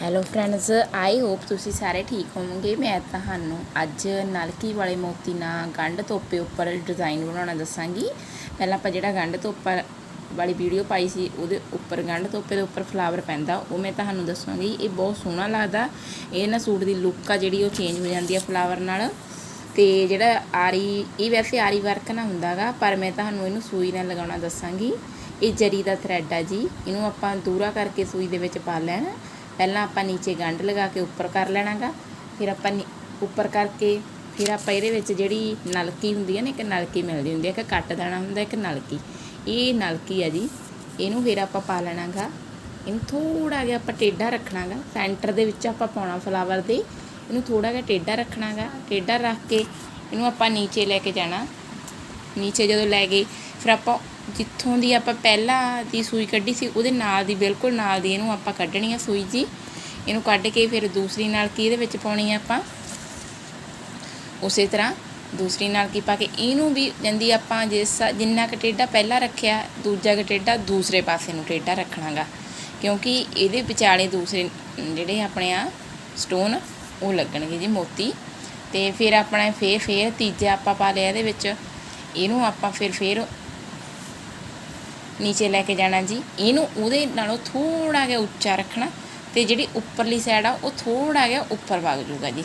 Hello friends I hope ਤੁਸੀਂ ਸਾਰੇ ਠੀਕ ਹੋਵੋਗੇ। ਮੈਂ ਤੁਹਾਨੂੰ ਅੱਜ ਨਲਕੀ ਵਾਲੇ ਮੋਤੀ ਨਾਲ ਗੰਢ ਤੋਪੇ ਉੱਪਰ ਡਿਜ਼ਾਈਨ ਬਣਾਉਣਾ ਦੱਸਾਂਗੀ। ਪਹਿਲਾਂ ਆਪਾਂ ਜਿਹੜਾ ਗੰਢ ਤੋਪਾ ਵਾਲੀ ਵੀਡੀਓ ਪਾਈ ਸੀ, ਉਹਦੇ ਉੱਪਰ ਗੰਢ ਤੋਪੇ ਦੇ ਉੱਪਰ ਫਲਾਵਰ ਪੈਂਦਾ, ਉਹ ਮੈਂ ਤੁਹਾਨੂੰ ਦੱਸਾਂਗੀ। ਇਹ ਬਹੁਤ ਸੋਹਣਾ ਲੱਗਦਾ। ਇਹ ਨਾ ਸੂਟ ਦੀ ਲੁੱਕ ਆ ਜਿਹੜੀ, ਉਹ ਚੇਂਜ ਹੋ ਜਾਂਦੀ ਆ ਫਲਾਵਰ ਨਾਲ। ਤੇ ਜਿਹੜਾ ਆਰੀ, ਇਹ ਵੈਸੇ ਆਰੀ ਵਰਕ ਨਾ ਹੁੰਦਾਗਾ ਪਰ ਮੈਂ ਤੁਹਾਨੂੰ ਇਹਨੂੰ ਸੂਈ ਨਾਲ ਲਗਾਉਣਾ ਦੱਸਾਂਗੀ। ਇਹ ਜਰੀ ਦਾ ਥਰੈਡ ਆ ਜੀ। ਇਹਨੂੰ ਆਪਾਂ ਦੂਰਾ ਕਰਕੇ ਸੂਈ ਦੇ ਵਿੱਚ ਪਾ ਲੈਣਾ। ਪਹਿਲਾਂ ਆਪਾਂ ਨੀਚੇ ਗੰਢ ਲਗਾ ਕੇ ਉੱਪਰ ਕਰ ਲੈਣਾਗਾ, ਫਿਰ ਆਪਾਂ ਨੀ- ਉੱਪਰ ਕਰਕੇ ਫਿਰ ਆਪਾਂ ਇਹਦੇ ਵਿੱਚ ਜਿਹੜੀ ਨਲਕੀ ਹੁੰਦੀ ਹੈ ਨਾ, ਇੱਕ ਨਲਕੀ ਮਿਲਦੀ ਹੁੰਦੀ ਹੈ ਇੱਕ ਕੱਟ ਦਾਣਾ ਹੁੰਦਾ, ਇੱਕ ਨਲਕੀ। ਇਹ ਨਲਕੀ ਆ ਜੀ, ਇਹਨੂੰ ਫਿਰ ਆਪਾਂ ਪਾ ਲੈਣਾਗਾ। ਇਹਨੂੰ ਥੋੜਾ ਜਿਹਾ ਆਪਾਂ ਟੇਢਾ ਰੱਖਣਾਗਾ, ਸੈਂਟਰ ਦੇ ਵਿੱਚ ਆਪਾਂ ਪਾਉਣਾ ਫਲਾਵਰ ਦੇ, ਇਹਨੂੰ ਥੋੜਾ ਜਿਹਾ ਟੇਢਾ ਰੱਖਣਾਗਾ। ਟੇਢਾ ਰੱਖ ਕੇ ਇਹਨੂੰ ਆਪਾਂ ਨੀਚੇ ਲੈ ਕੇ ਜਾਣਾ। ਨੀਚੇ ਜਦੋਂ ਲੈ ਗਏ, ਫਿਰ ਆਪਾਂ ਜਿੱਥੋਂ ਦੀ ਆਪਾਂ ਪਹਿਲਾਂ ਦੀ ਸੂਈ ਕੱਢੀ ਸੀ, ਉਹਦੇ ਨਾਲ ਦੀ, ਬਿਲਕੁਲ ਨਾਲ ਦੀ, ਇਹਨੂੰ ਆਪਾਂ ਕੱਢਣੀ ਆ ਸੂਈ ਜੀ। ਇਹਨੂੰ ਕੱਢ ਕੇ ਫਿਰ ਦੂਸਰੀ ਨਾਲ ਕੀ ਇਹਦੇ ਵਿੱਚ ਪਾਉਣੀ ਆ ਆਪਾਂ? ਉਸੇ ਤਰ੍ਹਾਂ ਦੂਸਰੀ ਨਾਲ ਕੀ ਪਾ ਕੇ, ਇਹਨੂੰ ਵੀ ਜਾਂਦੀ ਆਪਾਂ ਜਿਸ ਜਿੰਨਾ ਕੁ ਟੇਢਾ ਪਹਿਲਾਂ ਰੱਖਿਆ, ਦੂਜਾ ਕੁ ਟੇਢਾ ਦੂਸਰੇ ਪਾਸੇ ਨੂੰ ਟੇਢਾ ਰੱਖਣਾਗਾ। ਕਿਉਂਕਿ ਇਹਦੇ ਵਿਚਾਲੇ ਦੂਸਰੇ ਜਿਹੜੇ ਆਪਣੇ ਆ ਸਟੋਨ ਉਹ ਲੱਗਣਗੇ ਜੀ ਮੋਤੀ। ਤੇ ਫਿਰ ਆਪਣਾ ਫੇਰ ਫੇਰ ਤੀਜਾ ਆਪਾਂ ਪਾ ਲਿਆ ਇਹਦੇ ਵਿੱਚ। ਇਹਨੂੰ ਆਪਾਂ ਫਿਰ, ਫੇਰ ਨੀਚੇ ਲੈ ਕੇ ਜਾਣਾ ਜੀ। ਇਹਨੂੰ ਉਹਦੇ ਨਾਲੋਂ ਥੋੜਾ ਜਿਹਾ ਉੱਚਾ ਰੱਖਣਾ ਤੇ ਜਿਹੜੀ ਉੱਪਰਲੀ ਸਾਈਡ ਆ, ਉਹ ਥੋੜਾ ਜਿਹਾ ਉੱਪਰ ਵਗ ਜੂਗਾ ਜੀ।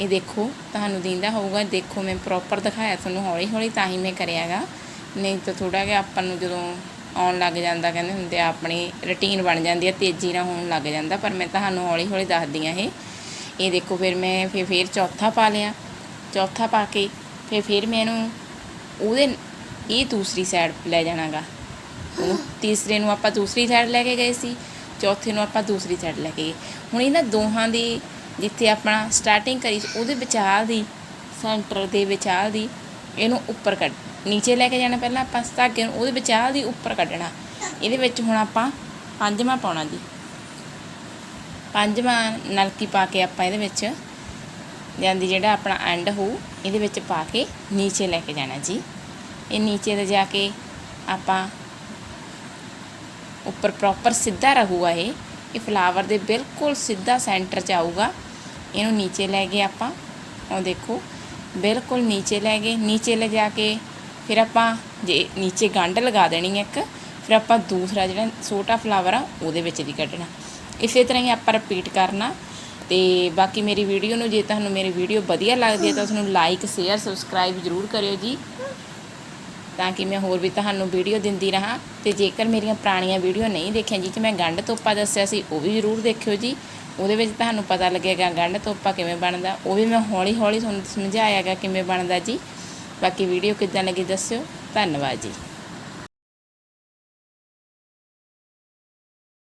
ਇਹ ਦੇਖੋ, ਤੁਹਾਨੂੰ ਦਿੰਦਾ ਹੋਊਗਾ। ਦੇਖੋ, ਮੈਂ ਪ੍ਰੋਪਰ ਦਿਖਾਇਆ ਤੁਹਾਨੂੰ ਹੌਲੀ ਹੌਲੀ ਤਾਂ ਹੀ ਮੈਂ ਕਰਿਆਗਾ। ਨਹੀਂ ਤਾਂ ਥੋੜਾ ਜਿਹਾ ਆਪਾਂ ਨੂੰ ਜਦੋਂ ਆਉਣ ਲੱਗ ਜਾਂਦਾ, ਕਹਿੰਦੇ ਹੁੰਦੇ ਆ, ਆਪਣੀ ਰੁਟੀਨ ਬਣ ਜਾਂਦੀ ਹੈ ਤੇਜ਼ੀ ਨਾਲ ਹੋਣ ਲੱਗ ਜਾਂਦਾ। ਪਰ ਮੈਂ ਤੁਹਾਨੂੰ ਹੌਲੀ ਹੌਲੀ ਦੱਸਦੀ ਆ ਇਹ। ਇਹ ਦੇਖੋ, ਫਿਰ ਮੈਂ ਫਿਰ ਫਿਰ ਚੌਥਾ ਪਾ ਲਿਆ। ਚੌਥਾ ਪਾ ਕੇ, ਫਿਰ ਫਿਰ ਮੈਂ ਇਹਨੂੰ ਉਹਦੇ, ਇਹ ਦੂਸਰੀ ਸਾਈਡ ਲੈ ਜਾਣਾਗਾ। ਉਹ ਤੀਸਰੇ ਨੂੰ ਆਪਾਂ ਦੂਸਰੀ ਸਾਈਡ ਲੈ ਕੇ ਗਏ ਸੀ, ਚੌਥੇ ਨੂੰ ਆਪਾਂ ਦੂਸਰੀ ਸਾਈਡ ਲੈ ਕੇ ਗਏ। ਹੁਣ ਇਹਨਾਂ ਦੋਹਾਂ ਦੀ ਜਿੱਥੇ ਆਪਣਾ ਸਟਾਰਟਿੰਗ ਕਰੀ ਉਹਦੇ ਵਿਚਾਲ ਦੀ ਸੈਂਟਰ ਦੇ ਵਿਚਾਲ ਦੀ, ਇਹਨੂੰ ਉੱਪਰ ਕੱਢ, ਨੀਚੇ ਲੈ ਕੇ ਜਾਣਾ ਪਹਿਲਾਂ ਆਪਾਂ, ਧਾਗੇ ਨੂੰ ਉਹਦੇ ਵਿਚਾਲ ਦੀ ਉੱਪਰ ਕੱਢਣਾ। ਇਹਦੇ ਵਿੱਚ ਹੁਣ ਆਪਾਂ ਪੰਜਵਾਂ ਪਾਉਣਾ ਜੀ। ਪੰਜਵਾਂ ਨਲਕੀ ਪਾ ਕੇ ਆਪਾਂ ਇਹਦੇ ਵਿੱਚ, ਜਾਂਦੀ ਜਿਹੜਾ ਆਪਣਾ ਐਂਡ ਹੋਊ, ਇਹਦੇ ਵਿੱਚ ਪਾ ਕੇ ਨੀਚੇ ਲੈ ਕੇ ਜਾਣਾ ਜੀ। ਇਹ ਨੀਚੇ ਤੇ ਜਾ ਕੇ ਆਪਾਂ ਉੱਪਰ ਪ੍ਰੋਪਰ ਸਿੱਧਾ ਰਹੂਗਾ ਇਹ। ਇਹ ਫਲਾਵਰ ਦੇ ਬਿਲਕੁਲ ਸਿੱਧਾ ਸੈਂਟਰ 'ਚ ਆਊਗਾ। ਇਹਨੂੰ ਨੀਚੇ ਲੈ ਗਏ ਆਪਾਂ। ਉਹ ਦੇਖੋ, ਬਿਲਕੁਲ ਨੀਚੇ ਲੈ ਗਏ। ਨੀਚੇ ਲੈ ਜਾ ਕੇ ਫਿਰ ਆਪਾਂ ਜੇ ਨੀਚੇ ਗੰਢ ਲਗਾ ਦੇਣੀ ਹੈ ਇੱਕ, ਫਿਰ ਆਪਾਂ ਦੂਸਰਾ ਜਿਹੜਾ ਛੋਟਾ ਫਲਾਵਰ ਆ, ਉਹਦੇ ਵਿੱਚ ਵੀ ਕੱਢਣਾ। ਇਸੇ ਤਰ੍ਹਾਂ ਹੀ ਆਪਾਂ ਰਿਪੀਟ ਕਰਨਾ। ਤੇ ਬਾਕੀ ਮੇਰੀ ਵੀਡੀਓ ਨੂੰ ਜੇ ਤੁਹਾਨੂੰ ਮੇਰੀ ਵੀਡੀਓ ਵਧੀਆ ਲੱਗਦੀ ਹੈ ਤਾਂ ਉਸਨੂੰ ਲਾਈਕ ਸ਼ੇਅਰ ਸਬਸਕ੍ਰਾਈਬ ਜ਼ਰੂਰ ਕਰਿਓ ਜੀ। ਤਾਂ ਕਿ ਮੈਂ ਹੋਰ ਵੀ ਤੁਹਾਨੂੰ ਵੀਡੀਓ ਦਿੰਦੀ ਰਹਾਂ। ਤੇ ਜੇਕਰ ਮੇਰੀਆਂ ਪੁਰਾਣੀਆਂ ਵੀਡੀਓ ਨਹੀਂ ਦੇਖੀਆਂ ਜਿਹ 'ਚ ਮੈਂ ਗੰਢ ਤੋਪਾ ਦੱਸਿਆ ਸੀ, ਉਹ ਵੀ ਜ਼ਰੂਰ ਦੇਖਿਓ ਜੀ। ਉਹਦੇ ਵਿੱਚ ਤੁਹਾਨੂੰ ਪਤਾ ਲੱਗੇਗਾ ਗੰਢ ਤੋਪਾ ਕਿਵੇਂ ਬਣਦਾ। ਉਹ ਵੀ ਮੈਂ ਹੌਲੀ ਹੌਲੀ ਤੁਹਾਨੂੰ ਸਮਝਾਇਆਗਾ ਕਿਵੇਂ ਬਣਦਾ ਜੀ। ਬਾਕੀ ਵੀਡੀਓ ਕਿੱਦਾਂ ਲੱਗੀ ਦੱਸਿਓ। ਧੰਨਵਾਦ ਜੀ।